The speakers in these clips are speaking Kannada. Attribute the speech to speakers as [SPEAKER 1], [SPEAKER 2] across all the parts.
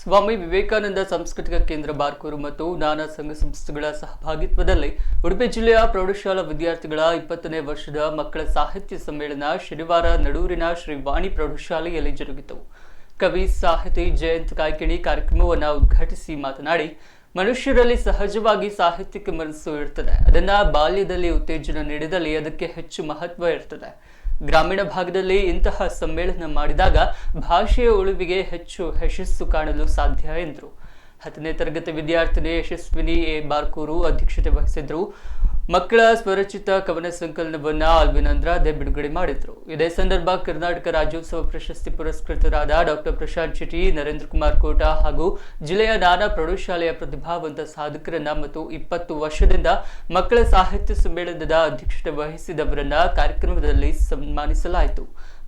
[SPEAKER 1] ಸ್ವಾಮಿ ವಿವೇಕಾನಂದ ಸಾಂಸ್ಕೃತಿಕ ಕೇಂದ್ರ ಬಾರ್ಕೂರು ಮತ್ತು ನಾನಾ ಸಂಘ ಸಂಸ್ಥೆಗಳ ಸಹಭಾಗಿತ್ವದಲ್ಲಿ ಉಡುಪಿ ಜಿಲ್ಲೆಯ ಪ್ರೌಢಶಾಲಾ ವಿದ್ಯಾರ್ಥಿಗಳ ಇಪ್ಪತ್ತನೇ ವರ್ಷದ ಮಕ್ಕಳ ಸಾಹಿತ್ಯ ಸಮ್ಮೇಳನ ಶನಿವಾರ ನಡೂರಿನ ಶ್ರೀ ವಾಣಿ ಪ್ರೌಢಶಾಲೆಯಲ್ಲಿ ಜರುಗಿತು. ಕವಿ, ಸಾಹಿತಿ ಜಯಂತ್ ಕಾಯ್ಕಿಣಿ ಕಾರ್ಯಕ್ರಮವನ್ನು ಉದ್ಘಾಟಿಸಿ ಮಾತನಾಡಿ ಮನುಷ್ಯರಲ್ಲಿ ಸಹಜವಾಗಿ ಸಾಹಿತ್ಯಕ್ಕೆ ಮನಸ್ಸು ಇರ್ತದೆ. ಅದನ್ನ ಬಾಲ್ಯದಲ್ಲಿ ಉತ್ತೇಜನ ನೀಡಿದಲ್ಲಿ ಅದಕ್ಕೆ ಹೆಚ್ಚು ಮಹತ್ವ ಇರ್ತದೆ. ಗ್ರಾಮೀಣ ಭಾಗದಲ್ಲಿ ಇಂತಹ ಸಮ್ಮೇಳನ ಮಾಡಿದಾಗ ಭಾಷೆಯ ಉಳಿವಿಗೆ ಹೆಚ್ಚು ಯಶಸ್ಸು ಕಾಣಲು ಸಾಧ್ಯ ಎಂದರು. ಹತ್ತನೇ ತರಗತಿ ವಿದ್ಯಾರ್ಥಿನಿ ಯಶಸ್ವಿನಿ ಎ ಬಾರ್ಕೂರು ಅಧ್ಯಕ್ಷತೆ ವಹಿಸಿದ್ರು. ಮಕ್ಕಳ ಸ್ವರಚಿತ ಕವನ ಸಂಕಲನವನ್ನ ಆಲ್ವಿನ್ ಅಂದ್ರಾದೆ ಬಿಡುಗಡೆ ಮಾಡಿದ್ರು. ಇದೇ ಸಂದರ್ಭ ಕರ್ನಾಟಕ ರಾಜ್ಯೋತ್ಸವ ಪ್ರಶಸ್ತಿ ಪುರಸ್ಕೃತರಾದ ಡಾಕ್ಟರ್ ಪ್ರಶಾಂತ್ ಶೆಟ್ಟಿ, ನರೇಂದ್ರ ಕುಮಾರ್ ಕೋಟ ಹಾಗೂ ಜಿಲ್ಲೆಯ ನಾನಾ ಪ್ರೌಢಶಾಲೆಯ ಪ್ರತಿಭಾವಂತ ಸಾಧಕರನ್ನ ಮತ್ತು ಇಪ್ಪತ್ತು ವರ್ಷದಿಂದ ಮಕ್ಕಳ ಸಾಹಿತ್ಯ ಸಮ್ಮೇಳನದ ಅಧ್ಯಕ್ಷತೆ ವಹಿಸಿದವರನ್ನ ಕಾರ್ಯಕ್ರಮದಲ್ಲಿ ಸನ್ಮಾನಿಸಲಾಯಿತು.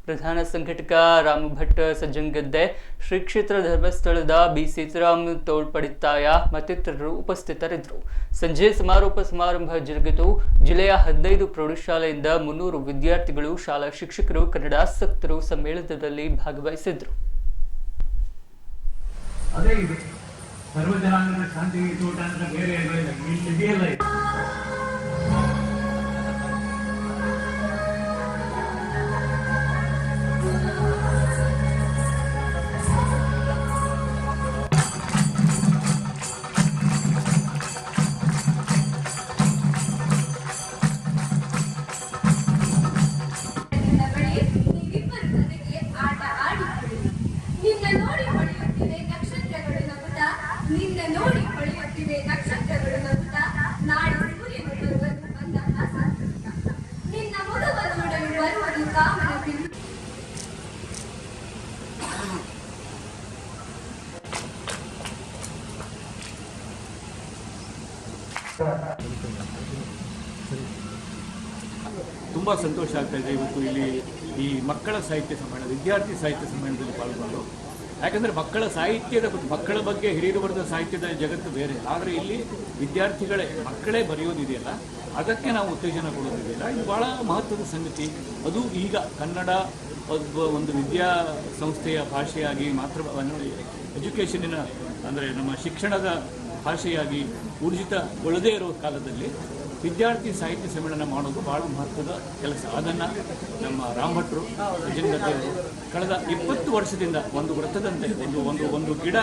[SPEAKER 1] ಪ್ರಧಾನ ಸಂಘಟಕ ರಾಮಭಟ್ ಸಜ್ಜಂಗದ್ದೆ. ಶ್ರೀ ಕ್ಷೇತ್ರ ಧರ್ಮಸ್ಥಳದ ಬಿ. ಸೀತಾರಾಮ್ ತೋಳ್ಪಡಿತ್ತಾಯ ಮತ್ತಿತರರು ಉಪಸ್ಥಿತರಿದ್ದರು. ಸಂಜೆ ಸಮಾರೋಪ ಸಮಾರಂಭ ಜರುಗಿತು. ಜಿಲ್ಲೆಯ ಹದಿನೈದು ಪ್ರೌಢಶಾಲೆಯಿಂದ ಮುನ್ನೂರು ವಿದ್ಯಾರ್ಥಿಗಳು ಶಾಲಾ ಶಿಕ್ಷಕರು ಕನ್ನಡಾಸಕ್ತರು ಸಮ್ಮೇಳನದಲ್ಲಿ ಭಾಗವಹಿಸಿದ್ರು
[SPEAKER 2] ಸರ್ವ ಜನಾಂಗದ ಶಾಂತಿ ತೋಟ ಅಂತ ಬೇರೆ ಇಲ್ಲ.
[SPEAKER 3] ತುಂಬ ಸಂತೋಷ ಆಗ್ತಾ ಇದೆ. ಇವತ್ತು ಇಲ್ಲಿ ಈ ಮಕ್ಕಳ ಸಾಹಿತ್ಯ ಸಮ್ಮೇಳನ ವಿದ್ಯಾರ್ಥಿ ಸಾಹಿತ್ಯ ಸಮ್ಮೇಳನದಲ್ಲಿ ಪಾಲ್ಗೊಂಡು ಯಾಕಂದರೆ ಮಕ್ಕಳ ಸಾಹಿತ್ಯದ ಮಕ್ಕಳ ಬಗ್ಗೆ ಹಿರಿಯರು ಬರೆದ ಸಾಹಿತ್ಯದ ಜಗತ್ತು ಬೇರೆ. ಆದರೆ ಇಲ್ಲಿ ವಿದ್ಯಾರ್ಥಿಗಳೇ, ಮಕ್ಕಳೇ ಬರೆಯೋದಿದೆಯಲ್ಲ, ಅದಕ್ಕೆ ನಾವು ಉತ್ತೇಜನ ಕೊಡೋದಿದೆಯಲ್ಲ. ಇದು ಭಾಳ ಮಹತ್ವದ ಸಂಗತಿ. ಅದು ಈಗ ಕನ್ನಡ ಒಂದು ವಿದ್ಯಾ ಸಂಸ್ಥೆಯ ಭಾಷೆಯಾಗಿ ಮಾತೃ ಎಜುಕೇಷನಿನ, ಅಂದರೆ ನಮ್ಮ ಶಿಕ್ಷಣದ ಭಾಷೆಯಾಗಿ ಊರ್ಜಿತಗೊಳ್ಳದೇ ಇರೋ ಕಾಲದಲ್ಲಿ ವಿದ್ಯಾರ್ಥಿ ಸಾಹಿತ್ಯ ಸಮ್ಮೇಳನ ಮಾಡೋದು ಭಾಳ ಮಹತ್ವದ ಕೆಲಸ. ಅದನ್ನು ನಮ್ಮ ರಾಮಭಟ್ರು ಅವರು ಕಳೆದ ಇಪ್ಪತ್ತು ವರ್ಷದಿಂದ ಒಂದು ವೃತ್ತದಂತೆ ಒಂದು ಒಂದು ಒಂದು ಗಿಡ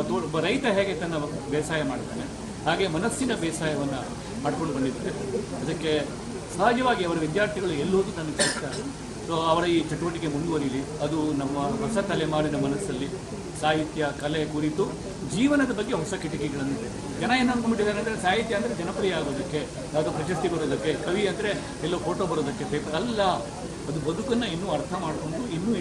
[SPEAKER 3] ಒಬ್ಬ ರೈತ ಹೇಗೆ ತನ್ನ ಬೇಸಾಯ ಮಾಡ್ತಾನೆ, ಹಾಗೆ ಮನಸ್ಸಿನ ಬೇಸಾಯವನ್ನು ಮಾಡ್ಕೊಂಡು ಬಂದಿದ್ದಾರೆ. ಅದಕ್ಕೆ ಸಹಜವಾಗಿ ಅವರ ವಿದ್ಯಾರ್ಥಿಗಳು ಎಲ್ಲೋದು ನನಗೆ ಕಷ್ಟ. ಸೊ ಅವರ ಈ ಚಟುವಟಿಕೆ ಮುಂದುವರಿಲಿ. ಅದು ನಮ್ಮ ಹೊಸ ತಲೆಮಾರಿನ ಮನಸ್ಸಲ್ಲಿ ಸಾಹಿತ್ಯ, ಕಲೆ ಕುರಿತು ಜೀವನದ ಬಗ್ಗೆ ಹೊಸ ಕಿಟಕಿಗಳನ್ನು ಜನ ಏನು ಅಂದ್ಕೊಂಡಿದ್ದಾರೆ ಅಂದರೆ ಸಾಹಿತ್ಯ ಅಂದರೆ ಜನಪ್ರಿಯ ಆಗೋದಕ್ಕೆ, ಯಾವುದೋ ಪ್ರಶಸ್ತಿ ಬರೋದಕ್ಕೆ, ಕವಿ ಅಂದರೆ ಎಲ್ಲೋ ಫೋಟೋ ಬರೋದಕ್ಕೆ ಪೇಪರ್ ಅಲ್ಲ. ಅದು ಬದುಕನ್ನು ಇನ್ನೂ ಅರ್ಥ ಮಾಡಿಕೊಂಡು ಇನ್ನೂ